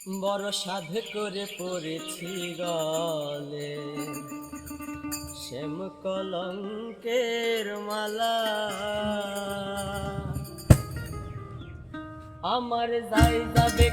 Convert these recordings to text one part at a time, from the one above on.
বড় সাধ করে পড়েছি গলে শ্যাম কলঙ্কের মালা। আমার যাই যাবে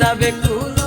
যাবে কুল